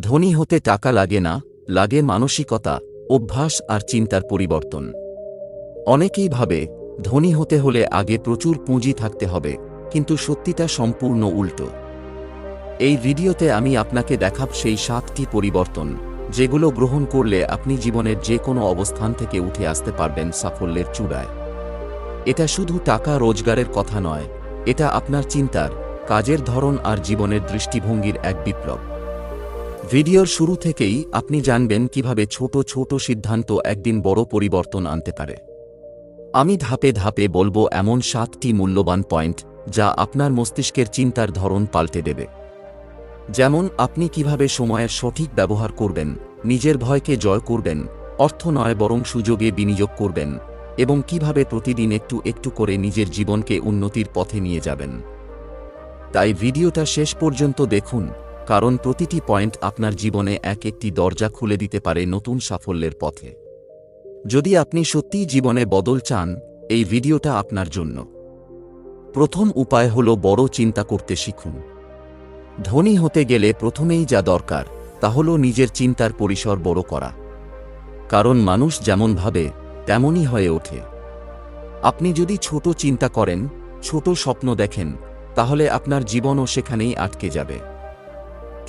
ধনী হতে টাকা লাগে না, লাগে মানসিকতা, অভ্যাস আর চিন্তার পরিবর্তন। অনেকেই ভাবে, ধনী হতে হলে আগে প্রচুর পুঁজি থাকতে হবে, কিন্তু সত্যিটা সম্পূর্ণ উল্টো। এই ভিডিওতে আমি আপনাকে দেখাব সেই সাতটি পরিবর্তন, যেগুলো গ্রহণ করলে আপনি জীবনের যে কোনো অবস্থান থেকে উঠে আসতে পারবেন সাফল্যের চূড়ায়। এটা শুধু টাকা রোজগারের কথা নয়, এটা আপনার চিন্তার, কাজের ধরন আর জীবনের দৃষ্টিভঙ্গির এক বিপ্লব। ভিডিওর শুরু থেকেই আপনি জানবেন কীভাবে ছোট ছোট সিদ্ধান্ত একদিন বড় পরিবর্তন আনতে পারে। আমি ধাপে ধাপে বলব এমন সাতটি মূল্যবান পয়েন্ট যা আপনার মস্তিষ্কের চিন্তার ধরন পাল্টে দেবে। যেমন, আপনি কীভাবে সময়ের সঠিক ব্যবহার করবেন, নিজের ভয়কে জয় করবেন, অর্থ নয় বরং সুযোগে বিনিয়োগ করবেন, এবং কীভাবে প্রতিদিন একটু একটু করে নিজের জীবনকে উন্নতির পথে নিয়ে যাবেন। তাই ভিডিওটা শেষ পর্যন্ত দেখুন কারণ প্রতিটি পয়েন্ট আপনার জীবনে এক একটি দরজা খুলে দিতে পারে নতুন সাফল্যের পথে। যদি আপনি সত্যিই জীবনে বদল চান, এই ভিডিওটা আপনার জন্য। প্রথম উপায় হল বড় চিন্তা করতে শিখুন। ধনী হতে গেলে প্রথমেই যা দরকার, তা হল নিজের চিন্তার পরিসর বড় করা। কারণ মানুষ যেমন ভাবে, তেমনই হয়ে ওঠে। আপনি যদি ছোট চিন্তা করেন, ছোট স্বপ্ন দেখেন, তাহলে আপনার জীবনও সেখানেই আটকে যাবে।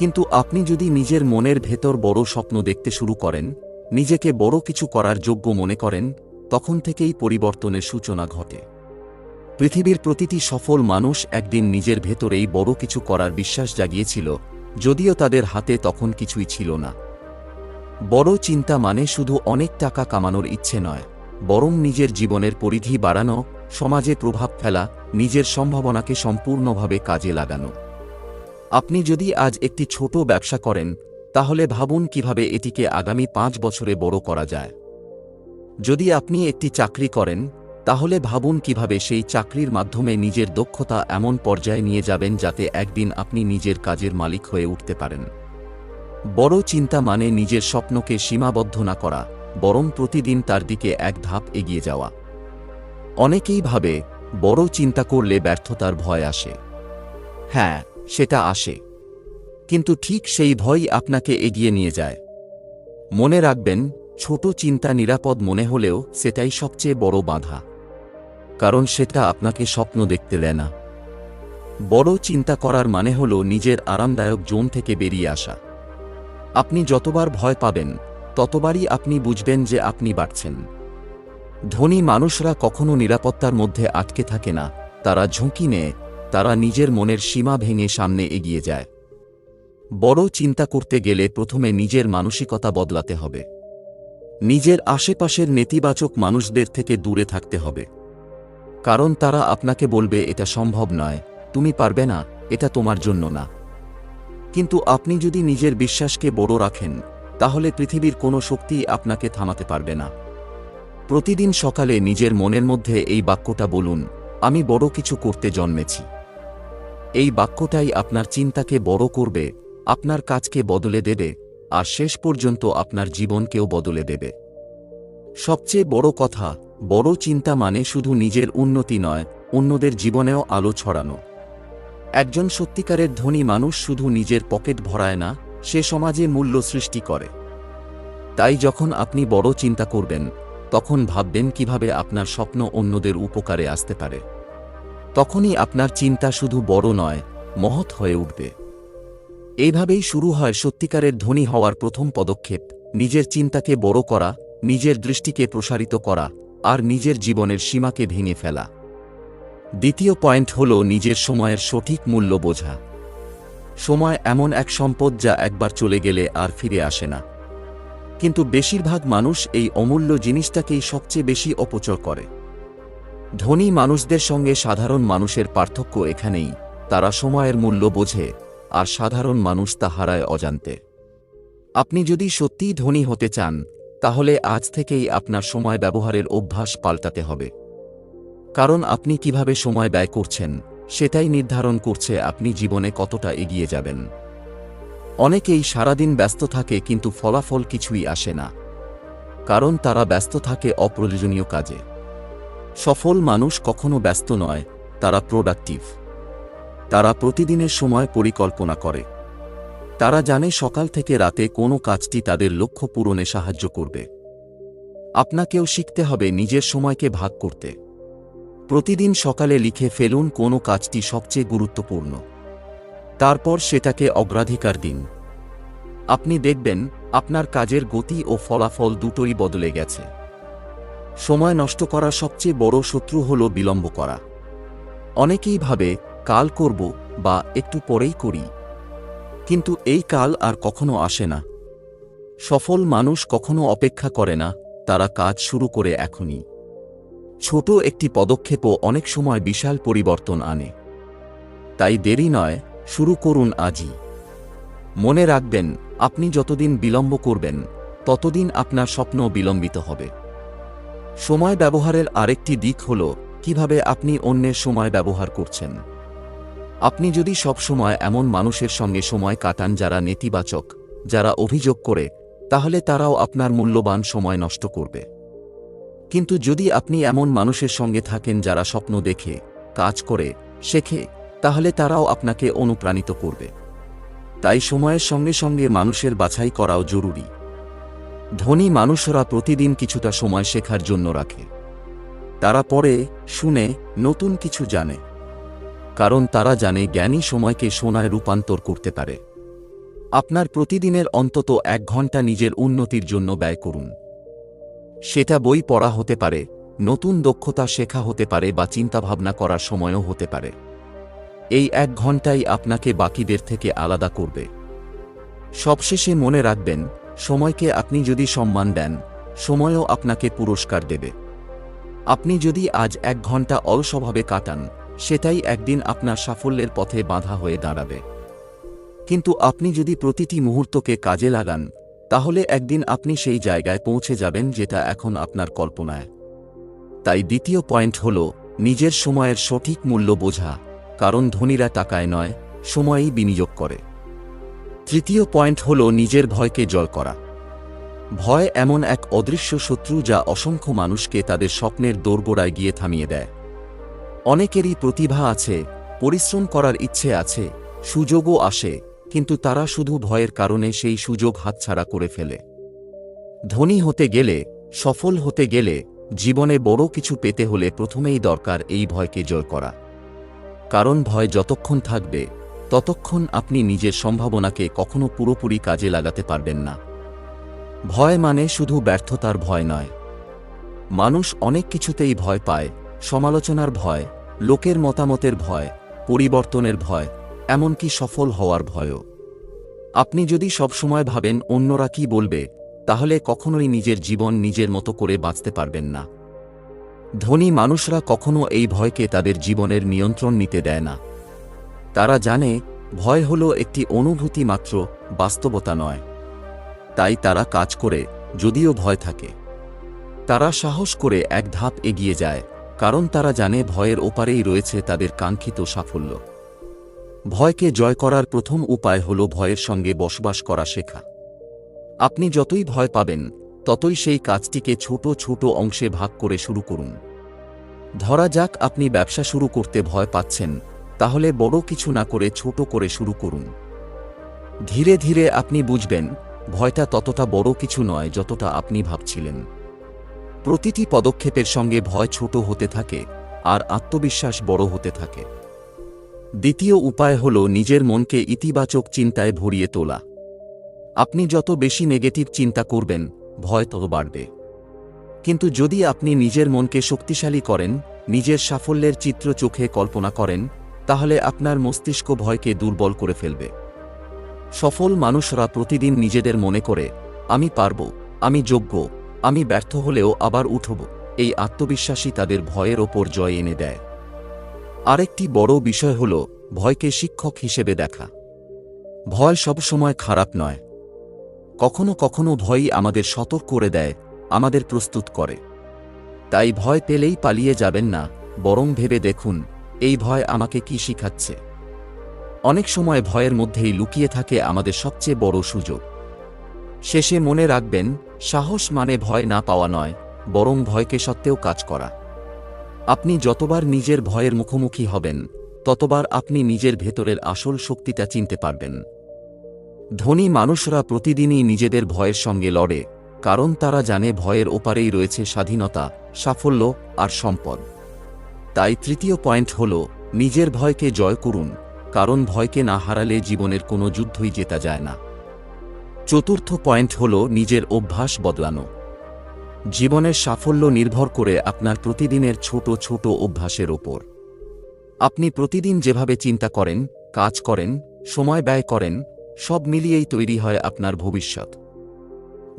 কিন্তু আপনি যদি নিজের মনের ভেতর বড় স্বপ্ন দেখতে শুরু করেন, নিজেকে বড় কিছু করার যোগ্য মনে করেন, তখন থেকেই পরিবর্তনের সূচনা ঘটে। পৃথিবীর প্রতিটি সফল মানুষ একদিন নিজের ভেতরেই বড় কিছু করার বিশ্বাস জাগিয়েছিল, যদিও তাদের হাতে তখন কিছুই ছিল না। বড় চিন্তা মানে শুধু অনেক টাকা কামানোর ইচ্ছে নয়, বরং নিজের জীবনের পরিধি বাড়ানো, সমাজে প্রভাব ফেলা, নিজের সম্ভাবনাকে সম্পূর্ণভাবে কাজে লাগানো। আপনি যদি আজ একটি ছোট ব্যবসা করেন, তাহলে ভাবুন কীভাবে এটিকে আগামী পাঁচ বছরে বড় করা যায়। যদি আপনি একটি চাকরি করেন, তাহলে ভাবুন কীভাবে সেই চাকরির মাধ্যমে নিজের দক্ষতা এমন পর্যায়ে নিয়ে যাবেন যাতে একদিন আপনি নিজের কাজের মালিক হয়ে উঠতে পারেন। বড় চিন্তা মানে নিজের স্বপ্নকে সীমাবদ্ধ না করা, বরং প্রতিদিন তার দিকে এক ধাপ এগিয়ে যাওয়া। অনেকেই ভাবে, বড় চিন্তা করলে ব্যর্থতার ভয় আসে। হ্যাঁ সেটা আসে। কিন্তু ঠিক সেই ভয়ই আপনাকে এগিয়ে নিয়ে যায়। মনে রাখবেন, ছোট চিন্তা নিরাপদ মনে হলেও সেটাই সবচেয়ে বড় বাধা। কারণ সেটা আপনাকে স্বপ্ন দেখতে দেয় না। বড় চিন্তা করার মানে হল নিজের আরামদায়ক জোন থেকে বেরিয়ে আসা। আপনি যতবার ভয় পাবেন, ততবারই আপনি বুঝবেন যে আপনি বাড়ছেন। ধনী মানুষরা কখনো নিরাপত্তার মধ্যে আটকে থাকে না, তারা ঝুঁকি নেয় তারা নিজের মনের সীমা ভেঙে সামনে এগিয়ে যায়। বড় চিন্তা করতে গেলে প্রথমে নিজের মানসিকতা বদলাতে হবে। নিজের আশেপাশের নেতিবাচক মানুষদের থেকে দূরে থাকতে হবে। কারণ তারা আপনাকে বলবে, এটা সম্ভব নয়। তুমি পারবে না। এটা তোমার জন্য না। কিন্তু আপনি যদি নিজের বিশ্বাসকে বড় রাখেন, তাহলে পৃথিবীর কোনো শক্তি আপনাকে থামাতে পারবে না। প্রতিদিন সকালে নিজের মনের মধ্যে এই বাক্যটা বলুন, আমি বড় কিছু করতে জন্মেছি। এই বাক্যটাই আপনার চিন্তাকে বড় করবে, আপনার কাজকে বদলে দেবে, আর শেষ পর্যন্ত আপনার জীবনকেও বদলে দেবে। সবচেয়ে বড় কথা, বড় চিন্তা মানে শুধু নিজের উন্নতি নয়, অন্যদের জীবনেও আলো ছড়ানো। একজন সত্যিকারের ধনী মানুষ শুধু নিজের পকেট ভরায় না, সে সমাজে মূল্য সৃষ্টি করে। তাই যখন আপনি বড় চিন্তা করবেন, তখন ভাববেন কীভাবে আপনার স্বপ্ন অন্যদের উপকারে আসতে পারে। তখনই আপনার চিন্তা শুধু বড় নয়, মহৎ হয়ে উঠবে। এইভাবেই শুরু হয় সত্যিকারের ধনী হওয়ার প্রথম পদক্ষেপ, নিজের চিন্তাকে বড় করা, নিজের দৃষ্টিকে প্রসারিত করা, আর নিজের জীবনের সীমাকে ভেঙে ফেলা। দ্বিতীয় পয়েন্ট হল নিজের সময়ের সঠিক মূল্য বোঝা। সময় এমন এক সম্পদ যা একবার চলে গেলে আর ফিরে আসে না। কিন্তু বেশিরভাগ মানুষ এই অমূল্য জিনিসটাকেই সবচেয়ে বেশি অপচয় করে। ধনী মানুষদের সঙ্গে সাধারণ মানুষের পার্থক্য এখানেই। তারা সময়ের মূল্য বোঝে, আর সাধারণ মানুষ তা হারায় অজান্তে। আপনি যদি সত্যিই ধনী হতে চান, তাহলে আজ থেকেই আপনার সময় ব্যবহারের অভ্যাস পাল্টাতে হবে। কারণ আপনি কীভাবে সময় ব্যয় করছেন, সেটাই নির্ধারণ করছে আপনি জীবনে কতটা এগিয়ে যাবেন। অনেকেই সারাদিন ব্যস্ত থাকে কিন্তু ফলাফল কিছুই আসে না। কারণ তারা ব্যস্ত থাকে অপ্রয়োজনীয় কাজে। সফল মানুষ কখনো ব্যস্ত নয়, তারা প্রোডাক্টিভ। তারা প্রতিদিনের সময় পরিকল্পনা করে। তারা জানে সকাল থেকে রাতে কোনো কাজটি তাদের লক্ষ্য পূরণে সাহায্য করবে। আপনাকেও শিখতে হবে নিজের সময়কে ভাগ করতে। প্রতিদিন সকালে লিখে ফেলুন কোনো কাজটি সবচেয়ে গুরুত্বপূর্ণ। তারপর সেটাকে অগ্রাধিকার দিন। আপনি দেখবেন, আপনার কাজের গতি ও ফলাফল দুটোই বদলে গেছে। সময় নষ্ট করা সবচেয়ে বড় শত্রু হল বিলম্ব করা। অনেকেই ভাবে, কাল করব বা একটু পরেই করি। কিন্তু এই কাল আর কখনো আসে না। সফল মানুষ কখনো অপেক্ষা করে না, তারা কাজ শুরু করে এখনই। ছোট একটি পদক্ষেপও অনেক সময় বিশাল পরিবর্তন আনে। তাই দেরি নয়, শুরু করুন আজই। মনে রাখবেন, আপনি যতদিন বিলম্ব করবেন, ততদিন আপনার স্বপ্ন বিলম্বিত হবে। সময় ব্যবহারের আরেকটি দিক হল, কীভাবে আপনি অন্যের সময় ব্যবহার করছেন। আপনি যদি সব সময় এমন মানুষের সঙ্গে সময় কাটান যারা নেতিবাচক, যারা অভিযোগ করে, তাহলে তারাও আপনার মূল্যবান সময় নষ্ট করবে। কিন্তু যদি আপনি এমন মানুষের সঙ্গে থাকেন যারা স্বপ্ন দেখে, কাজ করে, শেখে, তাহলে তারাও আপনাকে অনুপ্রাণিত করবে। তাই সময়ের সঙ্গে সঙ্গে মানুষের বাছাই করাও জরুরি। ধনী মানুষরা প্রতিদিন কিছুটা সময় শেখার জন্য রাখে। তারা পড়ে, শুনে, নতুন কিছু জানে। কারণ তারা জানে জ্ঞানী সময়কে সোনায় রূপান্তর করতে পারে। আপনার প্রতিদিনের অন্তত এক ঘণ্টা নিজের উন্নতির জন্য ব্যয় করুন। সেটা বই পড়া হতে পারে, নতুন দক্ষতা শেখা হতে পারে বা চিন্তাভাবনা করার সময়ও হতে পারে। এই এক ঘন্টাই আপনাকে বাকিদের থেকে আলাদা করবে। সবশেষে মনে রাখবেন সময়কে আপনি যদি সম্মান দেন, সময়ও আপনাকে পুরস্কার দেবে। আপনি যদি আজ এক ঘণ্টা অলসভাবে কাটান, সেটাই একদিন আপনার সাফল্যের পথে বাধা হয়ে দাঁড়াবে। কিন্তু আপনি যদি প্রতিটি মুহূর্তকে কাজে লাগান, তাহলে একদিন আপনি সেই জায়গায় পৌঁছে যাবেন যেটা এখন আপনার কল্পনায়। তাই দ্বিতীয় পয়েন্ট হল, নিজের সময়ের সঠিক মূল্য বোঝা, কারণ ধনীরা টাকায় নয়, সময়েই বিনিয়োগ করে। তৃতীয় পয়েন্ট হল নিজের ভয়কে জয় করা। ভয় এমন এক অদৃশ্য শত্রু যা অসংখ্য মানুষকে তাদের স্বপ্নের দোরগোড়ায় গিয়ে থামিয়ে দেয়। অনেকেরই প্রতিভা আছে, পরিশ্রম করার ইচ্ছে আছে, সুযোগও আসে, কিন্তু তারা শুধু ভয়ের কারণে সেই সুযোগ হাতছাড়া করে ফেলে। ধনী হতে গেলে, সফল হতে গেলে, জীবনে বড় কিছু পেতে হলে প্রথমেই দরকার এই ভয়কে জয় করা। কারণ ভয় যতক্ষণ থাকবে ততক্ষণ আপনি নিজের সম্ভাবনাকে কখনো পুরোপুরি কাজে লাগাতে পারবেন না। ভয় মানে শুধু ব্যর্থতার ভয় নয়। মানুষ অনেক কিছুতেই ভয় পায়, সমালোচনার ভয়, লোকের মতামতের ভয়, পরিবর্তনের ভয়, এমনকি সফল হওয়ার ভয়ও। আপনি যদি সবসময় ভাবেন অন্যরা কি বলবে, তাহলে কখনোই নিজের জীবন নিজের মতো করে বাঁচতে পারবেন না। ধনী মানুষরা কখনো এই ভয়কে তাদের জীবনের নিয়ন্ত্রণ নিতে দেয় না। তারা জানে ভয় হল একটি অনুভূতি মাত্র, বাস্তবতা নয়। তাই তারা কাজ করে, যদিও ভয় থাকে। তারা সাহস করে এক ধাপ এগিয়ে যায়, কারণ তারা জানে ভয়ের ওপারেই রয়েছে তাদের কাঙ্ক্ষিত সাফল্য। ভয়কে জয় করার প্রথম উপায় হল ভয়ের সঙ্গে বসবাস করা শেখা। আপনি যতই ভয় পাবেন, ততই সেই কাজটিকে ছোট ছোট অংশে ভাগ করে শুরু করুন। ধরা যাক আপনি ব্যবসা শুরু করতে ভয় পাচ্ছেন তাহলে বড় কিছু না করে ছোট করে শুরু করুন। ধীরে ধীরে আপনি বুঝবেন, ভয়টা ততটা বড় কিছু নয় যতটা আপনি ভাবছিলেন। প্রতিটি পদক্ষেপের সঙ্গে ভয় ছোট হতে থাকে, আর আত্মবিশ্বাস বড় হতে থাকে। দ্বিতীয় উপায় হল নিজের মনকে ইতিবাচক চিন্তায় ভরিয়ে তোলা। আপনি যত বেশি নেগেটিভ চিন্তা করবেন, ভয় তত বাড়বে। কিন্তু যদি আপনি নিজের মনকে শক্তিশালী করেন, নিজের সাফল্যের চিত্র চোখে কল্পনা করেন তাহলে আপনার মস্তিষ্ক ভয়কে দুর্বল করে ফেলবে। সফল মানুষরা প্রতিদিন নিজেদের মনে করে, আমি পারব, আমি যোগ্য, আমি ব্যর্থ হলেও আবার উঠব। এই আত্মবিশ্বাসী তাদের ভয়ের ওপর জয় এনে দেয়। আরেকটি বড় বিষয় হল ভয়কে শিক্ষক হিসেবে দেখা। ভয় সবসময় খারাপ নয়। কখনো কখনো ভয়ই আমাদের সতর্ক করে দেয়, আমাদের প্রস্তুত করে। তাই ভয় পেলেই পালিয়ে যাবেন না, বরং ভেবে দেখুন এই ভয় আমাকে কি শিখাচ্ছে? অনেক সময় ভয়ের মধ্যেই লুকিয়ে থাকে আমাদের সবচেয়ে বড় সুযোগ। শেষে মনে রাখবেন, সাহস মানে ভয় না পাওয়া নয়, বরং ভয়কে সত্ত্বেও কাজ করা। আপনি যতবার নিজের ভয়ের মুখোমুখি হবেন, ততবার আপনি নিজের ভেতরের আসল শক্তিটা চিনতে পারবেন। ধনী মানুষরা প্রতিদিনই নিজেদের ভয়ের সঙ্গে লড়ে, কারণ তারা জানে ভয়ের ওপারেই রয়েছে স্বাধীনতা, সাফল্য আর সম্পদ। তাই তৃতীয় পয়েন্ট হল, নিজের ভয়কে জয় করুন, কারণ ভয়কে না হারালে জীবনের কোনো যুদ্ধই জেতা যায় না। চতুর্থ পয়েন্ট হল, নিজের অভ্যাস বদলানো। জীবনের সাফল্য নির্ভর করে আপনার প্রতিদিনের ছোট ছোট অভ্যাসের ওপর। আপনি প্রতিদিন যেভাবে চিন্তা করেন, কাজ করেন, সময় ব্যয় করেন, সব মিলিয়েই তৈরি হয় আপনার ভবিষ্যৎ।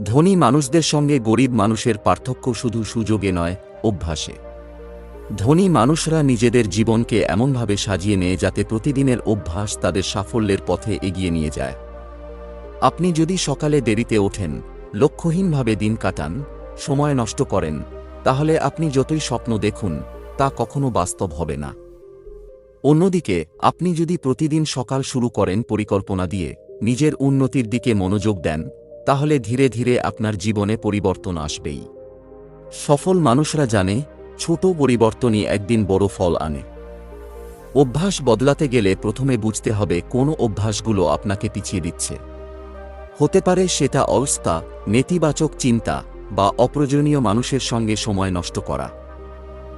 ধনী মানুষদের সঙ্গে গরিব মানুষের পার্থক্য শুধু সুযোগে নয়, অভ্যাসে। ধনী মানুষরা নিজেদের জীবনকে এমনভাবে সাজিয়ে নেয় যাতে প্রতিদিনের অভ্যাস তাদের সাফল্যের পথে এগিয়ে নিয়ে যায়। আপনি যদি সকালে দেরিতে ওঠেন, লক্ষ্যহীনভাবে দিন কাটান, সময় নষ্ট করেন, তাহলে আপনি যতই স্বপ্ন দেখুন, তা কখনো বাস্তব হবে না। অন্যদিকে, আপনি যদি প্রতিদিন সকাল শুরু করেন পরিকল্পনা দিয়ে, নিজের উন্নতির দিকে মনোযোগ দেন, তাহলে ধীরে ধীরে আপনার জীবনে পরিবর্তন আসবেই। সফল মানুষরা জানে ছোট পরিবর্তনই একদিন বড় ফল আনে। অভ্যাস বদলাতে গেলে প্রথমে বুঝতে হবে কোন অভ্যাসগুলো আপনাকে পিছিয়ে দিচ্ছে। হতে পারে সেটা অবস্থা, নেতিবাচক চিন্তা বা অপ্রয়োজনীয় মানুষের সঙ্গে সময় নষ্ট করা।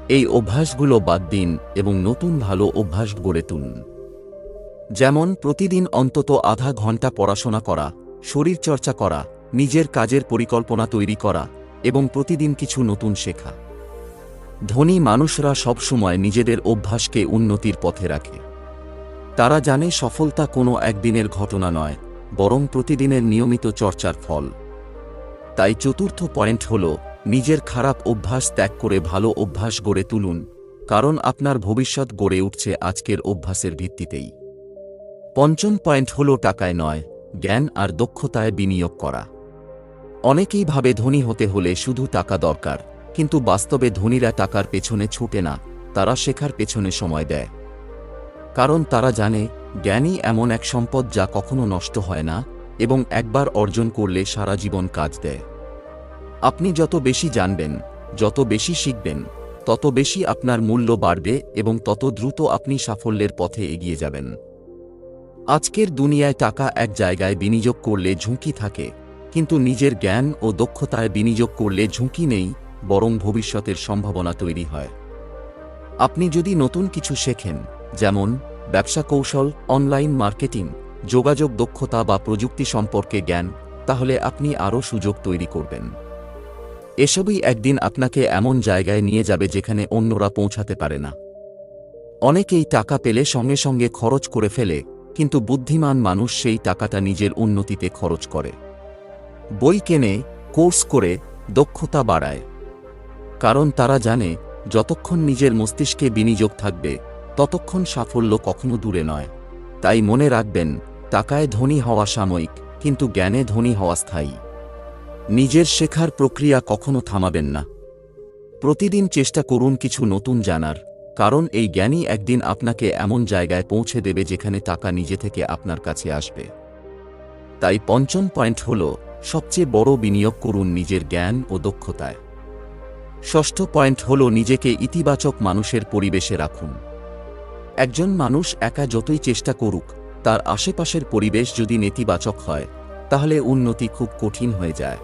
এই অভ্যাসগুলো বাদ দিন এবং নতুন ভালো অভ্যাস গড়ে তুলুন। যেমন প্রতিদিন অন্তত আধা ঘণ্টা পড়াশোনা করা, শরীরচর্চা করা, নিজের কাজের পরিকল্পনা তৈরি করা এবং প্রতিদিন কিছু নতুন শেখা। ধনী মানুষরা সবসময় নিজেদের অভ্যাসকে উন্নতির পথে রাখে। তারা জানে সফলতা কোনো একদিনের ঘটনা নয়, বরং প্রতিদিনের নিয়মিত চর্চার ফল। তাই চতুর্থ পয়েন্ট হল, নিজের খারাপ অভ্যাস ত্যাগ করে ভালো অভ্যাস গড়ে তুলুন, কারণ আপনার ভবিষ্যৎ গড়ে উঠছে আজকের অভ্যাসের ভিত্তিতেই। পঞ্চম পয়েন্ট হল টাকায় নয়, জ্ঞান আর দক্ষতায় বিনিয়োগ করা। অনেকেই ভাবে ধনী হতে হলে শুধু টাকা দরকার কিন্তু বাস্তবে ধনীরা টাকার পেছনে ছুটে না, তারা শেখার পেছনে সময় দেয়। কারণ তারা জানে, জ্ঞানই এমন এক সম্পদ যা কখনো নষ্ট হয় না এবং একবার অর্জন করলে সারা জীবন কাজ দেয়। আপনি যত বেশি জানবেন, যত বেশি শিখবেন, তত বেশি আপনার মূল্য বাড়বে এবং তত দ্রুত আপনি সাফল্যের পথে এগিয়ে যাবেন। আজকের দুনিয়ায় টাকা এক জায়গায় বিনিয়োগ করলে ঝুঁকি থাকে, কিন্তু নিজের জ্ঞান ও দক্ষতায় বিনিয়োগ করলে ঝুঁকি নেই বরং ভবিষ্যতের সম্ভাবনা তৈরি হয়। আপনি যদি নতুন কিছু শেখেন, যেমন ব্যবসা কৌশল, অনলাইন মার্কেটিং, যোগাযোগ দক্ষতা বা প্রযুক্তি সম্পর্কে জ্ঞান, তাহলে আপনি আরও সুযোগ তৈরি করবেন। এসবই একদিন আপনাকে এমন জায়গায় নিয়ে যাবে যেখানে অন্যরা পৌঁছাতে পারে না। অনেকেই টাকা পেলে সঙ্গে সঙ্গে খরচ করে ফেলে, কিন্তু বুদ্ধিমান মানুষ সেই টাকাটা নিজের উন্নতিতে খরচ করে। বই কেনে, কোর্স করে দক্ষতা বাড়ায়। কারণ তারা জানে, যতক্ষণ নিজের মস্তিষ্কে বিনিয়োগ থাকবে, ততক্ষণ সাফল্য কখনো দূরে নয়। তাই মনে রাখবেন, টাকায় ধনী হওয়া সাময়িক, কিন্তু জ্ঞানে ধনী হওয়া স্থায়ী। নিজের শেখার প্রক্রিয়া কখনো থামাবেন না। প্রতিদিন চেষ্টা করুন কিছু নতুন জানার, কারণ এই জ্ঞানই একদিন আপনাকে এমন জায়গায় পৌঁছে দেবে যেখানে টাকা নিজে থেকে আপনার কাছে আসবে। তাই পঞ্চম পয়েন্ট হল, সবচেয়ে বড় বিনিয়োগ করুন নিজের জ্ঞান ও দক্ষতায়। ষষ্ঠ পয়েন্ট হল নিজেকে ইতিবাচক মানুষের পরিবেশে রাখুন। একজন মানুষ একা যতই চেষ্টা করুক, তার আশেপাশের পরিবেশ যদি নেতিবাচক হয়, তাহলে উন্নতি খুব কঠিন হয়ে যায়।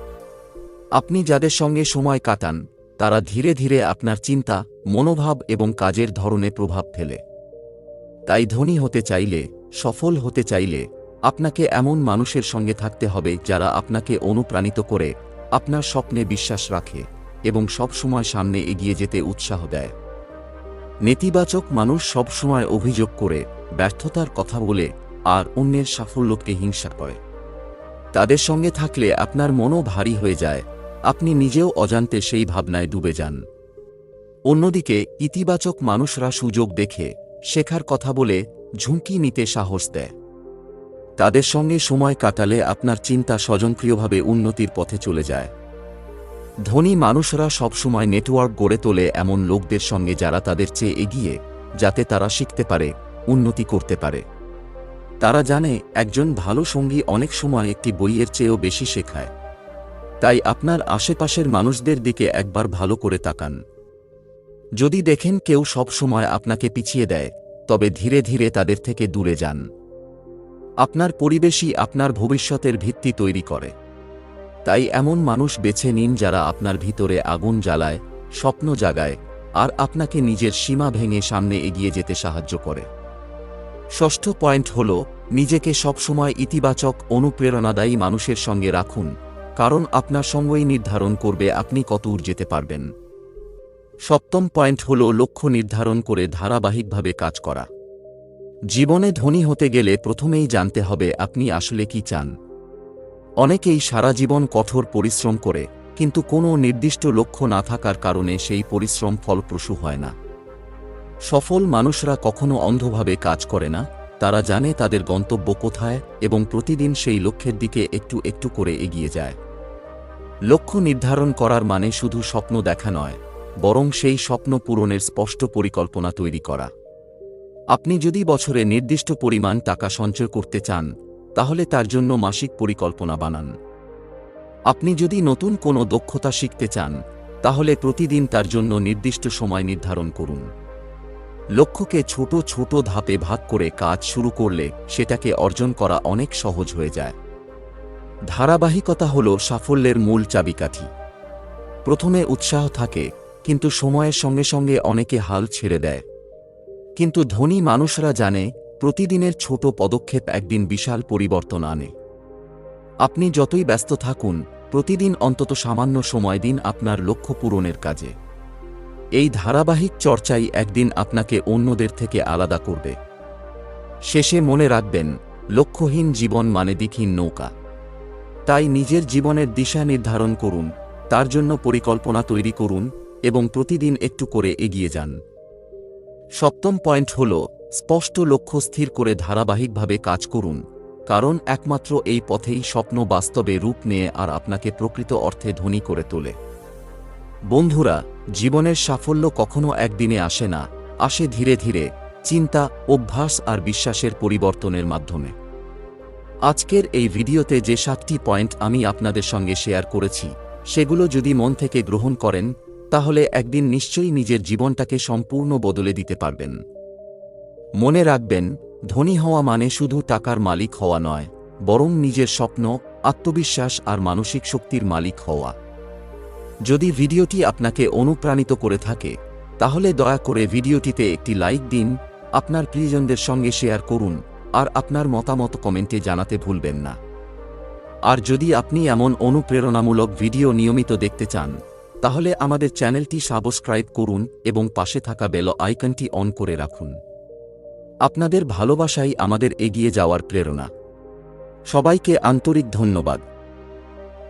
আপনি যাদের সঙ্গে সময় কাটান, তারা ধীরে ধীরে আপনার চিন্তা, মনোভাব এবং কাজের ধরনে প্রভাব ফেলে। তাই ধনী হতে চাইলে, সফল হতে চাইলে, আপনাকে এমন মানুষের সঙ্গে থাকতে হবে যারা আপনাকে অনুপ্রাণিত করে, আপনার স্বপ্নে বিশ্বাস রাখে। এবং সবসময় সামনে এগিয়ে যেতে উৎসাহ দেয়। নেতিবাচক মানুষ সবসময় অভিযোগ করে, ব্যর্থতার কথা বলে আর অন্যের সাফল্যকে হিংসা করে। তাদের সঙ্গে থাকলে আপনার মনও ভারী হয়ে যায়, আপনি নিজেও অজান্তে সেই ভাবনায় ডুবে যান। অন্যদিকে, ইতিবাচক মানুষরা সুযোগ দেখে, শেখার কথা বলে, ঝুঁকি নিতে সাহস দেয়। তাদের সঙ্গে সময় কাটালে আপনার চিন্তা স্বজনক্রিয়ভাবে উন্নতির পথে চলে যায়। ধনী মানুষরা সবসময় নেটওয়ার্ক গড়ে তোলে এমন লোকদের সঙ্গে যারা তাদের চেয়ে এগিয়ে, যাতে তারা শিখতে পারে, উন্নতি করতে পারে। তারা জানে, একজন ভালো সঙ্গী অনেক সময় একটি বইয়ের চেয়েও বেশি শেখায়। তাই আপনার আশেপাশের মানুষদের দিকে একবার ভালো করে তাকান। যদি দেখেন কেউ সব সময় আপনাকে পিছিয়ে দেয়, তবে ধীরে ধীরে তাদের থেকে দূরে যান। আপনার পরিবেশই আপনার ভবিষ্যতের ভিত্তি তৈরি করে। তাই এমন মানুষ বেছে নিন যারা আপনার ভিতরে আগুন জ্বালায়, স্বপ্ন জাগায়, আর আপনাকে নিজের সীমা ভেঙে সামনে এগিয়ে যেতে সাহায্য করে। ষষ্ঠ পয়েন্ট হল, নিজেকে সবসময় ইতিবাচক, অনুপ্রেরণাদায়ী মানুষের সঙ্গে রাখুন, কারণ আপনার সঙ্গই নির্ধারণ করবে আপনি কতদূর যেতে পারবেন। সপ্তম পয়েন্ট হল, লক্ষ্য নির্ধারণ করে ধারাবাহিকভাবে কাজ করা। জীবনে ধনী হতে গেলে প্রথমেই জানতে হবে আপনি আসলে কি চান। অনেকেই সারা জীবন কঠোর পরিশ্রম করে, কিন্তু কোনো নির্দিষ্ট লক্ষ্য না থাকার কারণে সেই পরিশ্রম ফলপ্রসূ হয় না। সফল মানুষরা কখনো অন্ধভাবে কাজ করে না, তারা জানে তাদের গন্তব্য কোথায় এবং প্রতিদিন সেই লক্ষ্যের দিকে একটু একটু করে এগিয়ে যায়। লক্ষ্য নির্ধারণ করার মানে শুধু স্বপ্ন দেখা নয়, বরং সেই স্বপ্ন পূরণের স্পষ্ট পরিকল্পনা তৈরি করা। আপনি যদি বছরে নির্দিষ্ট পরিমাণ টাকা সঞ্চয় করতে চান তাহলে তার জন্য মাসিক পরিকল্পনা বানান। আপনি যদি নতুন কোনো দক্ষতা শিখতে চান, তাহলে প্রতিদিন তার জন্য নির্দিষ্ট সময় নির্ধারণ করুন। লক্ষ্যকে ছোট ছোট ধাপে ভাগ করে কাজ শুরু করলে সেটাকে অর্জন করা অনেক সহজ হয়ে যায়। ধারাবাহিকতা হল সাফল্যের মূল চাবিকাঠি। প্রথমে উৎসাহ থাকে, কিন্তু সময়ের সঙ্গে সঙ্গে অনেকে হাল ছেড়ে দেয়। কিন্তু ধনী মানুষরা জানে প্রতিদিনের ছোট পদক্ষেপ একদিন বিশাল পরিবর্তন আনে। আপনি যতই ব্যস্ত থাকুন, প্রতিদিন অন্তত সামান্য সময় দিন আপনার লক্ষ্য পূরণের কাজে। এই ধারাবাহিক চর্চাই একদিন আপনাকে অন্যদের থেকে আলাদা করবে। শেষে মনে রাখবেন, লক্ষ্যহীন জীবন মানে দিকহীন নৌকা। তাই নিজের জীবনের দিশা নির্ধারণ করুন, তার জন্য পরিকল্পনা তৈরি করুন এবং প্রতিদিন একটু করে এগিয়ে যান। সপ্তম পয়েন্ট হল স্পষ্ট লক্ষ্য স্থির করে ধারাবাহিকভাবে কাজ করুন, কারণ একমাত্র এই পথেই স্বপ্ন বাস্তবে রূপ নিয়ে আর আপনাকে প্রকৃত অর্থে ধনী করে তোলে। বন্ধুরা, জীবনের সাফল্য কখনো একদিনে আসে না, আসে ধীরে ধীরে, চিন্তা, অভ্যাস আর বিশ্বাসের পরিবর্তনের মাধ্যমে। আজকের এই ভিডিওতে যে সাতটি পয়েন্ট আমি আপনাদের সঙ্গে শেয়ার করেছি, সেগুলো যদি মন থেকে গ্রহণ করেন, তাহলে একদিন নিশ্চয়ই নিজের জীবনটাকে সম্পূর্ণ বদলে দিতে পারবেন। মনে রাখবেন, ধনী হওয়া মানে শুধু টাকার মালিক হওয়া নয়, বরং নিজের স্বপ্ন, আত্মবিশ্বাস আর মানসিক শক্তির মালিক হওয়া। যদি ভিডিওটি আপনাকে অনুপ্রাণিত করে থাকে, তাহলে দয়া করে ভিডিওটিতে একটি লাইক দিন, আপনার প্রিয়জনদের সঙ্গে শেয়ার করুন, আর আপনার মতামত কমেন্টে জানাতে ভুলবেন না। আর যদি আপনি এমন অনুপ্রেরণামূলক ভিডিও নিয়মিত দেখতে চান, তাহলে আমাদের চ্যানেলটি সাবস্ক্রাইব করুন এবং পাশে থাকা বেল আইকনটি অন করে রাখুন। আপনাদের ভালোবাসাই আমাদের এগিয়ে যাওয়ার প্রেরণা। সবাইকে আন্তরিক ধন্যবাদ।